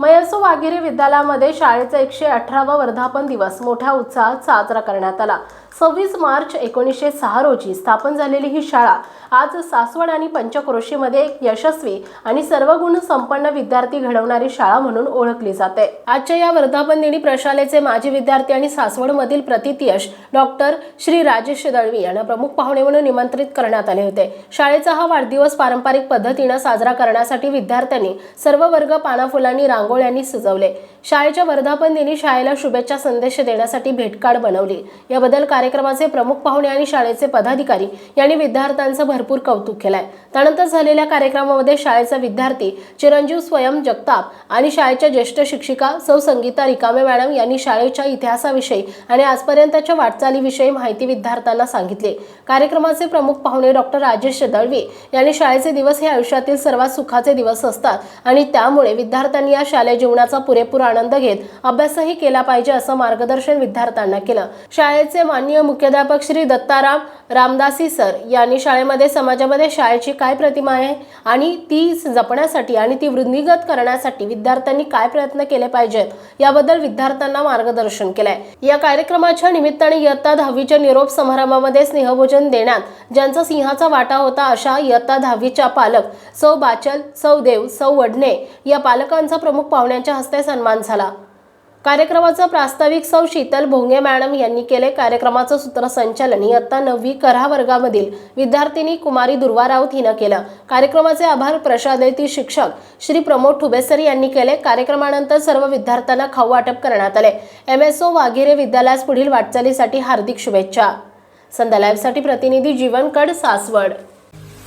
मयसो वाघेरे विद्यालयामध्ये शाळेचा एकशे अठरावा वर्धापन दिवस मोठ्या उत्साहात साजरा करण्यात आला. सव्वीस मार्च एकोणीसशे सहा रोजी स्थापन झालेली ही शाळा आज सासवड आणि पंचक्रोशीमध्ये एक यशस्वी आणि सर्व गुण संपन्न विद्यार्थी घडवणारी शाळा म्हणून ओळखली जाते. आजच्या या वर्धापन दिनी प्रशालेचे माजी विद्यार्थी आणि सासवडमधील प्रतितयश डॉक्टर श्री राजेश दळवी यांना प्रमुख पाहुणे म्हणून निमंत्रित करण्यात आले होते. शाळेचा हा वाढदिवस पारंपरिक पद्धतीनं साजरा करण्यासाठी विद्यार्थ्यांनी सर्व वर्ग पाना फुलांनी रांगोळ्यांनी सजवले. शाळेच्या वर्धापन दिनी शाळेला शुभेच्छा संदेश देण्यासाठी भेटकार्ड बनवली. याबद्दल कार्यक्रमाचे प्रमुख पाहुणे आणि शाळेचे पदाधिकारी यांनी विद्यार्थ्यांचं भरपूर कौतुक केलंय. त्यानंतर झालेल्या कार्यक्रमामध्ये शाळेचा विद्यार्थी चिरंजीव स्वयं जगताप आणि शाळेच्या ज्येष्ठ शिक्षिका सौ संगीता रिकामे मॅडम यांनी शाळेच्या इतिहासाविषयी आणि आजपर्यंतच्या वाटचालीविषयी माहिती विद्यार्थ्यांना सांगितली. कार्यक्रमाचे प्रमुख पाहुणे डॉक्टर राजेश दळवी यांनी शाळेचे दिवस हे आयुष्यातील सर्वात सुखाचे दिवस असतात आणि त्यामुळे विद्यार्थ्यांनी या शालेय जीवनाचा पुरेपूर आनंद घेत अभ्यासही केला पाहिजे असं मार्गदर्शन विद्यार्थ्यांना केलं. शाळेचे माननीय मुख्याध्यापक श्री दत्ताराम रामदासी सर यांनी शाळेमध्ये समाजामध्ये शाळेची काय प्रतिमा आहे आणि ती जपण्यासाठी आणि ती वृद्धिगत करण्यासाठी विद्यार्थ्यांनी काय प्रयत्न केले पाहिजेत याबद्दल विद्यार्थ्यांना मार्गदर्शन केलंय. या कार्यक्रमाच्या निमित्ताने इयत्ता दहावीच्या निरोप समारंभामध्ये स्नेहभोजन देण्यात ज्यांचा सिंहाचा वाटा होता अशा इयत्ता दहावीच्या पालक सौ बाचल सौ देव सौ वडणे या पालकांचा प्रमुख पाहुण्यांच्या हस्ते सन्मान झाला. कार्यक्रमाचं प्रास्ताविक सौ शीतल भोंगे मॅडम यांनी केले कार्यक्रमाचं सूत्रसंचालन इयत्ता नववी करा वर्गामधील विद्यार्थिनी कुमारी दुर्वा राऊत हिनं केलं. कार्यक्रमाचे आभार प्रशालेतील शिक्षक श्री प्रमोद ठुबेसर यांनी केले. कार्यक्रमानंतर सर्व विद्यार्थ्यांना खाऊ वाटप करण्यात आले. एम एस ओ वाघेरे विद्यालयास पुढील वाटचालीसाठी हार्दिक शुभेच्छा. संध्या लाईव्हसाठी प्रतिनिधी जीवनकड सासवड.